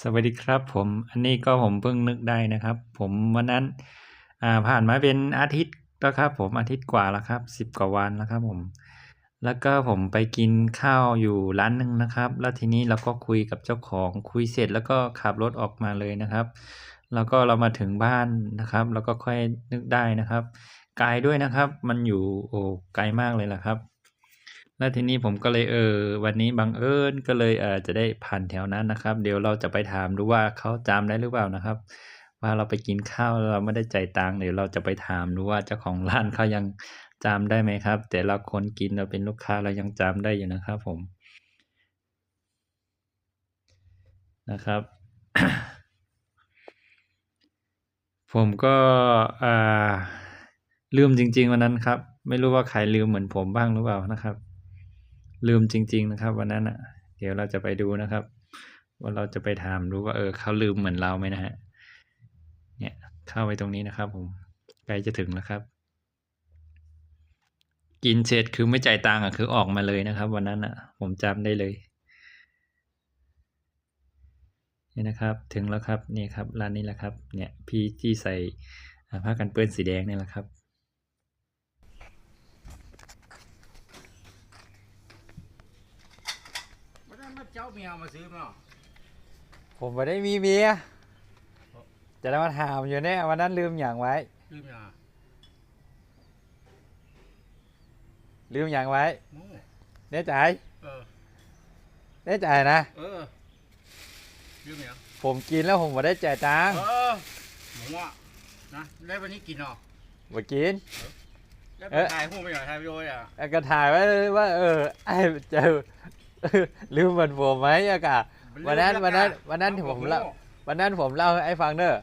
สวัสดีครับผมอันนี้ก็ผมเพิ่งนึกได้นะครับ ผมวันนั้นอ่าผ่านมาเป็นอาทิตย์แล้วครับผมอาทิตย์กว่าแล้วครับสิบกว่าวันแล้วครับผมแล้วก็ผมไปกินข้าวอยู่ร้านหนึ่งนะครับ แล้วทีนี้เราก็คุยกับเจ้าของคุยเสร็จแล้วก็ขับรถออกมาเลยนะครับ แล้วก็เรามาถึงบ้านนะครับ แล้วก็ค่อยนึกได้นะครับไกลด้วยนะครับ มันอยู่โอ้ไกลมากเลยล่ะครับ แล้วทีนี้ผมก็เลยเออวันนี้บังเอิญก็เลยเออจะได้ผ่านแถวนั้นนะครับ เดี๋ยวเราจะไปถามดูว่าเขาจำได้หรือเปล่านะครับ ว่าเราไปกินข้าวเราไม่ได้จ่ายตังค์เดี๋ยวเราจะไปถามดูว่าเจ้าของร้านเขายังจำได้ไหมครับ แต่ละคนกินเราเป็นลูกค้าเรายังจำได้อยู่นะครับ ผมนะครับ ผมก็ลืมจริง ๆ วันนั้นครับ ไม่รู้ว่าใครลืมเหมือนผมบ้างหรือเปล่านะครับ ลืมจริง ๆ นะครับ วันนั้นอะ เดี๋ยวเราจะไปดูนะครับ ว่าเราจะไปถามดูว่าเออเขาลืมเหมือนเราไหมนะฮะเนี่ยเข้าไปตรงนี้นะครับ ผมใกล้จะถึงแล้วครับ กินเสร็จคือไม่จ่ายตังค์อะคือออกมาเลยนะครับ วันนั้นอะ ผมจำได้เลยนี่นะครับถึงแล้วครับนี่ครับร้านนี้แหละครับเนี่ยพี่ที่ใส่ผ้ากันเปื้อนสีแดงนี่แหละครับ วันนั้นมา เจ้าเมียมาซื้อมาผมไม่ได้มีเมีย จะได้มาถามอยู่เนี่ยวันนั้นลืมอย่างไว้ ซื้อเมียลืมอย่างไว้โอ้แน่ใจเออ แน่ใจนะ เออซื้อเมียผมกินแล้วผมไม่ได้จ่ายตังค์เออหมูอะนะแล้ววันนี้กินเนาะบ่กินแล้วเอ๊ะ ถ่ายหูปไปหน่อยถ่ายวิดีโออะ แล้วก็ถ่ายไว้ว่า เออไอ้เจอ ลืมเหมือนผมไหมอะกะวันนั้นวันนั้นวันนั้นที่ผมเล่าวันนั้นผมเล่าให้ไอ้ฟังเด้อ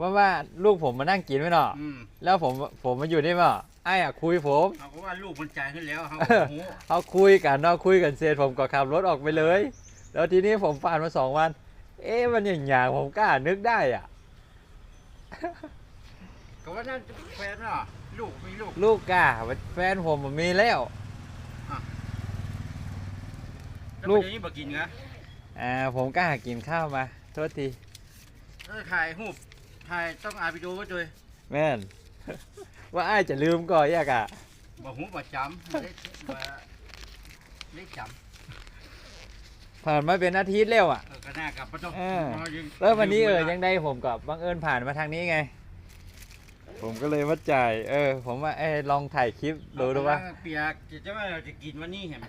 ว่าว่าลูกผมมานั่งกินไว้เนาะอืมแล้วผมผมมาอยู่นี่เนาะไอ้อะคุยผมเขาก็ว่าลูกมันใจขึ้นแล้วเขาเออโอ้โหเขาคุยกันเนาะคุยกันเสร็จผมก็ขับรถออกไปเลย แล้วทีนี้ผมผ่านมาสองวัน เอ๊ะมันอย่างอย่างผมกล้านึกได้อะก็ว่านั่นแฟนเนาะลูกมีลูก ลูกกล้าแฟนผมมีแล้ว แล้วลูกวันนี้มากินนะอ่าผมกล้ากินข้าวมา โทษทีแล้วถ่ายหูปถ่ายต้องอาวิดีโอไว้ด้วยแม่น ว่าอ้ายจะลืมก่อนอยากอะบอกหูประจำได้มาได้จผ่านมาเป็นอาทิตย์แล้วอะำเออก็น่ากลับมาต้องเออมายังแล้ววันนี้เออลืมวลายังได้ผมกับบังเอิญผ่านมาทางนี้ไง ผมก็เลยมาจ่าย เออ ผมว่าเอ้ยลองถ่ายคลิปดูดูว่าเปียกจะว่าเราจะกินวันนี้เห็นไหม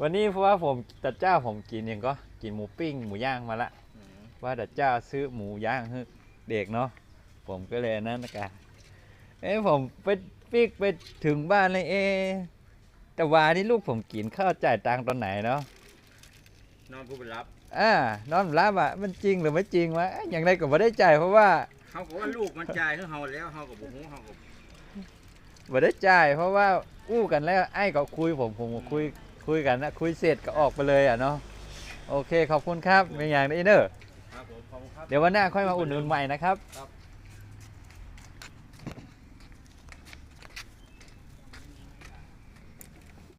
วันนี้เพราะว่าผมตัดเจ้าผมกินยังก็กินหมูปิ้งหมูย่างมาละ ว่าดัดเจ้าซื้อหมูย่างให้เด็กเนาะผมก็เลยนั่นนะกะเอ้ยผมไปปิกไปถึงบ้านเลยเอะแต่วานี่ลูกผมกินข้าวจ่ายตังค์ตอนไหนเนาะนอนผู้ไปรับอ่านอนรับอะมันจริงหรือไม่จริงวะเอ้ยอย่างไรก็ไม่ได้จ่ายเพราะว่าเขาบอกว่าลูกมันจ่ายให้เขาแล้วเขากับบุหูเขากับไม่ได้จ่ายเพราะว่าอู้กันแล้วไอ้ก็คุยผมผมก็คุย คุยกันนะคุยเสร็จก็ออกไปเลยอะเนาะโอเคขอบคุณครับเป็นอย่างนี้เนอะครับผมขอบคุณครับเดี๋ยววันหน้าค่อยมาอุ่นนุนใหม่นะครับครับ